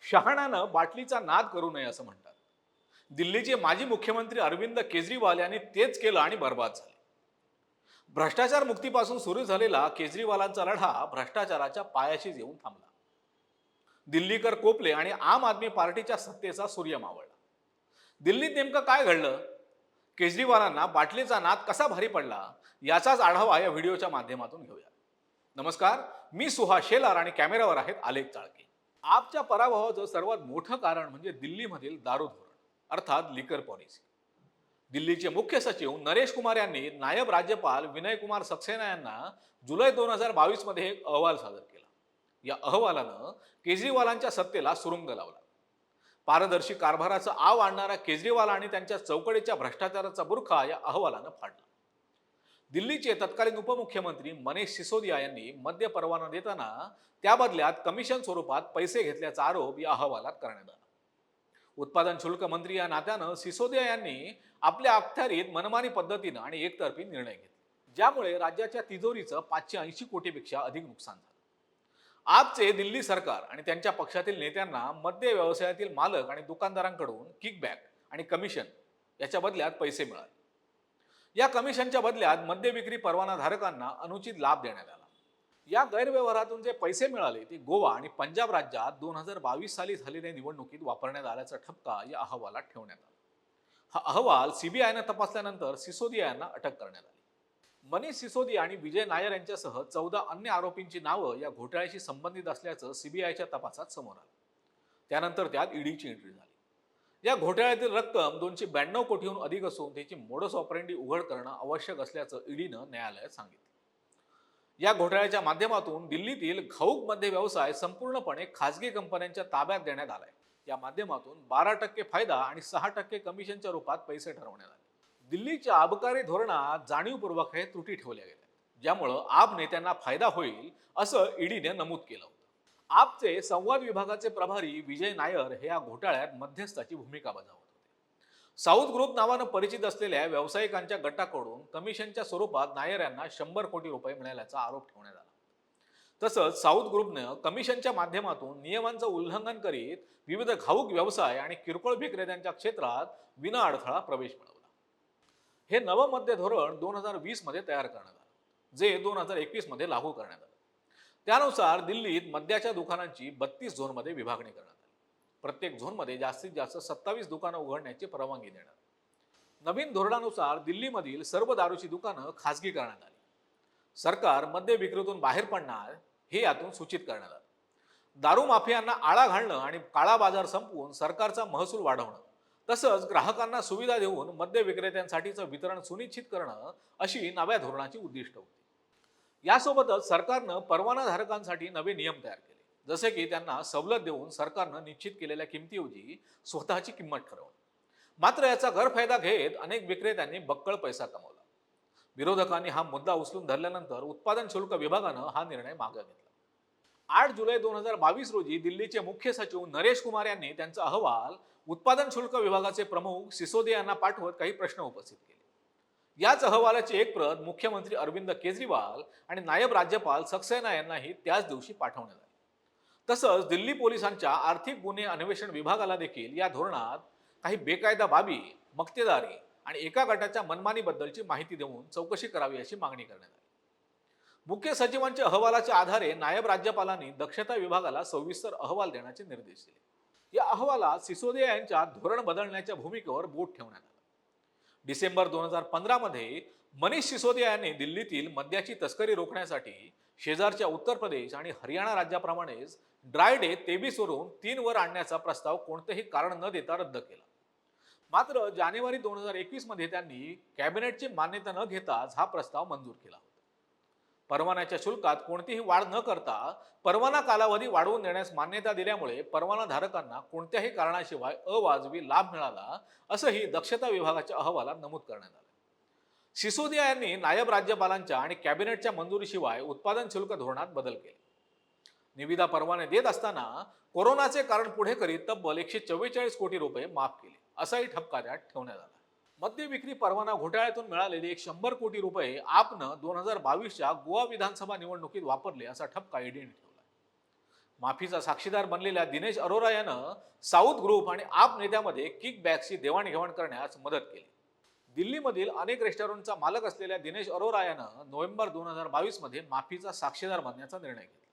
शहाणानं बाटलीचा नाद करू नये असं म्हणतात. दिल्लीचे माजी मुख्यमंत्री अरविंद केजरीवाल यांनी तेच केलं आणि बर्बाद झाले. भ्रष्टाचार मुक्तीपासून सुरू झालेला केजरीवालांचा लढा भ्रष्टाचाराच्या पायाशीच येऊन थांबला. दिल्लीकर कोपले आणि आम आदमी पार्टीच्या सत्तेचा सूर्य मावळला. दिल्लीत नेमकं काय घडलं? केजरीवालांना बाटलीचा नाद कसा भारी पडला? याचाच आढावा या व्हिडिओच्या माध्यमातून घेऊया. नमस्कार मी सुहास शेलार आणि कॅमेरावर आहेत आलेख चाळके. आपच्या पराभवाचं सर्वात मोठं कारण म्हणजे दिल्लीमधील दारू धोरण अर्थात लिकर पॉलिसी दिल्लीचे मुख्य सचिव नरेश कुमार यांनी नायब राज्यपाल विनय कुमार सक्सेना यांना जुलै दोन हजार बावीसमध्ये एक अहवाल सादर केला. या अहवालानं केजरीवालांच्या सत्तेला सुरुंग लावला. पारदर्शी कारभाराचं आव आणणारा केजरीवाल आणि त्यांच्या चौकडीच्या भ्रष्टाचाराचा बुरखा या अहवालानं फाडला. दिल्लीचे तत्कालीन उपमुख्यमंत्री मनीष सिसोदिया यांनी मद्य परवाना देताना त्या बदल्यात कमिशन स्वरूपात पैसे घेतल्याचा आरोप या अहवालात करण्यात आला. उत्पादन शुल्क मंत्री या नात्यानं सिसोदिया यांनी आपल्या अखत्यारीत मनमानी पद्धतीनं आणि एकतर्फी निर्णय घेतले. ज्यामुळे राज्याच्या तिजोरीचं पाचशे ऐंशी कोटीपेक्षा अधिक नुकसान झालं. आपचे दिल्ली सरकार आणि त्यांच्या पक्षातील नेत्यांना मद्य व्यवसायातील मालक आणि दुकानदारांकडून किकबॅक आणि कमिशन याच्या बदल्यात पैसे मिळाले. या कमिशनच्या बदल्यात मद्य विक्री परवानाधारकांना अनुचित लाभ देण्यात आला. या गैरव्यवहारातून जे पैसे मिळाले ते गोवा आणि पंजाब राज्यात दोन हजार बावीस साली झालेल्या निवडणुकीत वापरण्यात आल्याचा ठपका या अहवालात ठेवण्यात आला. हा अहवाल सीबीआयनं तपासल्यानंतर सिसोदिया यांना अटक करण्यात आली. मनीष सिसोदिया आणि विजय नायर यांच्यासह चौदा अन्य आरोपींची नावं या घोटाळ्याशी संबंधित असल्याचं सीबीआयच्या तपासात समोर आलं. त्यानंतर त्यात ईडीची एंट्री झाली. या घोटाळ्यातील रक्कम दोनशे ब्याण्णव कोटीहून अधिक असून त्याची मोडस ऑपरेंडी उघड करणं आवश्यक असल्याचं ईडीनं न्यायालयात सांगितलं. या घोटाळ्याच्या माध्यमातून दिल्लीतील घाऊक मध्य व्यवसाय संपूर्णपणे खासगी कंपन्यांच्या ताब्यात देण्यात आलाय. या माध्यमातून बारा टक्के फायदा आणि सहा टक्के कमिशनच्या रूपात पैसे ठरवण्यात आले. दिल्लीच्या आबकारी धोरणात जाणीवपूर्वक हे त्रुटी ठेवल्या गेल्या. ज्यामुळं आप नेत्यांना फायदा होईल असं ईडीने नमूद केलं होतं. आपचे संवाद विभागाचे प्रभारी विजय नायर हे या घोटाळ्यात मध्यस्थाची भूमिका बजावत होते. साऊथ ग्रुप नावानं परिचित असलेल्या व्यावसायिकांच्या गटाकडून कमिशनच्या स्वरूपात नायर यांना शंभर कोटी रुपये मिळाल्याचा आरोप ठेवण्यात आला. तसंच साऊथ ग्रुपनं कमिशनच्या माध्यमातून नियमांचं उल्लंघन करीत विविध घाऊक व्यवसाय आणि किरकोळ विक्रेत्यांच्या क्षेत्रात विना अडथळा प्रवेश मिळवला. हे नवमध्य धोरण दोन हजार वीसमध्ये तयार करण्यात आलं जे दोन हजार एकवीसमध्ये लागू करण्यात आलं. त्यानुसार दिल्लीत मद्याच्या दुकानांची बत्तीस झोनमध्ये विभागणी करण्यात आली. प्रत्येक झोनमध्ये जास्तीत जास्त सत्तावीस दुकानं उघडण्याची परवानगी देण्यात नवीन धोरणानुसार दिल्लीमधील सर्व दारूची दुकानं खासगी करण्यात आली. सरकार मद्य विक्रीतून बाहेर पडणार हे यातून सूचित करण्यात आलं. दारू माफियांना आळा घालणं आणि काळा बाजार संपवून सरकारचा महसूल वाढवणं तसंच ग्राहकांना सुविधा देऊन मद्य विक्रेत्यांसाठीचं वितरण सुनिश्चित करणं अशी नव्या धोरणाची उद्दिष्ट होती. यासोबतच सरकारनं परवानाधारकांसाठी नवे नियम तयार केले. जसे की त्यांना सवलत देऊन सरकारनं निश्चित केलेल्या किमतीऐवजी स्वतःची किंमत ठरवली. मात्र याचा गैरफायदा घेत अनेक विक्रेत्यांनी बक्कळ पैसा कमवला. विरोधकांनी हा मुद्दा उचलून धरल्यानंतर उत्पादन शुल्क विभागानं हा निर्णय मागे घेतला. आठ जुलै दोन हजार बावीस रोजी दिल्लीचे मुख्य सचिव नरेश कुमार यांनी त्यांचा अहवाल उत्पादन शुल्क विभागाचे प्रमुख सिसोदिया यांना पाठवत काही प्रश्न उपस्थित केले. याच अहवालाची एक प्रत मुख्यमंत्री अरविंद केजरीवाल आणि नायब राज्यपाल सक्सेना यांनाही त्याच दिवशी पाठवण्यात आली. तसंच दिल्ली पोलिसांच्या आर्थिक गुन्हे अन्वेषण विभागाला देखील या धोरणात काही बेकायदा बाबी मक्तेदारी आणि एका गटाच्या मनमानीबद्दलची माहिती देऊन चौकशी करावी अशी मागणी करण्यात आली. मुख्य सचिवांच्या अहवालाच्या आधारे नायब राज्यपालांनी दक्षता विभागाला सविस्तर अहवाल देण्याचे निर्देश दिले. या अहवालात सिसोदिया यांच्या धोरण बदलण्याच्या भूमिकेवर बोट ठेवण्यात आलं. डिसेंबर दोन हजार पंधरामध्ये मनीष सिसोदिया यांनी दिल्लीतील मद्याची तस्करी रोखण्यासाठी शेजारच्या उत्तर प्रदेश आणि हरियाणा राज्याप्रमाणेच ड्राय डे तेवीसवरून तीनवर आणण्याचा प्रस्ताव कोणतेही कारण न देता रद्द केला. मात्र जानेवारी दोन हजार एकवीसमध्ये त्यांनी कॅबिनेटची मान्यता न घेताच हा प्रस्ताव मंजूर केला होता. परवान्याच्या शुल्कात कोणतीही वाढ न करता परवाना कालावधी वाढवून देण्यास मान्यता दिल्यामुळे परवानाधारकांना कोणत्याही कारणाशिवाय अवाजवी लाभ मिळाला असंही दक्षता विभागाच्या अहवालात नमूद करण्यात आलं. सिसोदिया यांनी नायब राज्यपालांच्या आणि कॅबिनेटच्या मंजुरीशिवाय उत्पादन शुल्क धोरणात बदल केले. निविदा परवाने देत असताना कोरोनाचे कारण पुढे करीत तब्बल एकशे चव्वेचाळीस कोटी रुपये माफ केले असाही ठपका त्यात ठेवण्यात आला. मद्य विक्री परवाना घोटाळ्यातून मिळालेले एक शंभर कोटी रुपये आपनं दोन हजार बावीसच्या गोवा विधानसभा निवडणुकीत वापरले असा ठपका ईडीने ठेवला माफीचा साक्षीदार बनलेल्या दिनेश अरोरा यानं साऊथ ग्रुप आणि आप नेत्यामध्ये किक बॅगची देवाणघेवाण करण्यास मदत केली. दिल्लीमधील अनेक रेस्टॉरंटचा मालक असलेल्या दिनेश अरोरा यानं नोव्हेंबर दोन हजार बावीसमध्ये माफीचा साक्षीदार बनण्याचा निर्णय घेतला.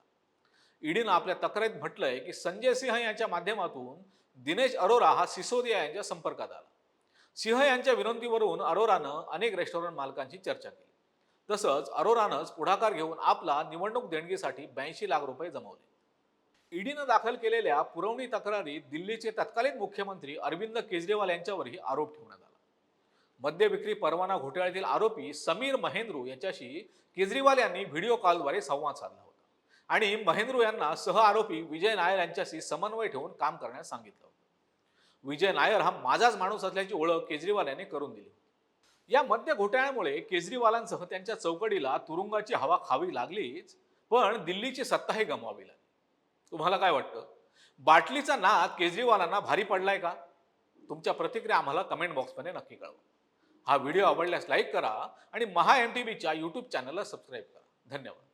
ईडीनं आपल्या तक्रारीत म्हटलंय की संजय सिंह यांच्या माध्यमातून दिनेश अरोरा हा सिसोदिया यांच्या संपर्कात आला. सिंह यांच्या विनंतीवरून अरोरानं अनेक रेस्टॉरंट मालकांची चर्चा केली. तसंच अरोरानंच पुढाकार घेऊन आपला निवडणूक देणगीसाठी ब्याऐंशी लाख रुपये जमवले. ईडीनं दाखल केलेल्या पुरवणी तक्रारीत दिल्लीचे तत्कालीन मुख्यमंत्री अरविंद केजरीवाल यांच्यावरही आरोप ठेवण्यात आला. मद्य विक्री परवाना घोटाळ्यातील आरोपी समीर महेंद्रू यांच्याशी केजरीवाल यांनी व्हिडिओ कॉलद्वारे संवाद साधला होता. आणि महेंद्रू यांना सह आरोपी विजय नायर यांच्याशी समन्वय ठेवून काम करण्यास सांगितलं होतं. विजय नायर हा माझाच माणूस असल्याची ओळख केजरीवाल यांनी करून दिली. या मद्य घोटाळ्यामुळे केजरीवालांसह त्यांच्या चौकडीला तुरुंगाची हवा खावी लागलीच पण दिल्लीची सत्ताही गमवावी लागली. तुम्हाला काय वाटतं? बाटलीचा नाद केजरीवालांना भारी पडलाय का? तुमच्या प्रतिक्रिया आम्हाला कमेंट बॉक्समध्ये नक्की कळवा. हा व्हिडिओ आवडल्यास लाईक करा आणि महा एम टी व्हीच्या यूट्यूब चॅनलला सबस्क्राईब करा. धन्यवाद.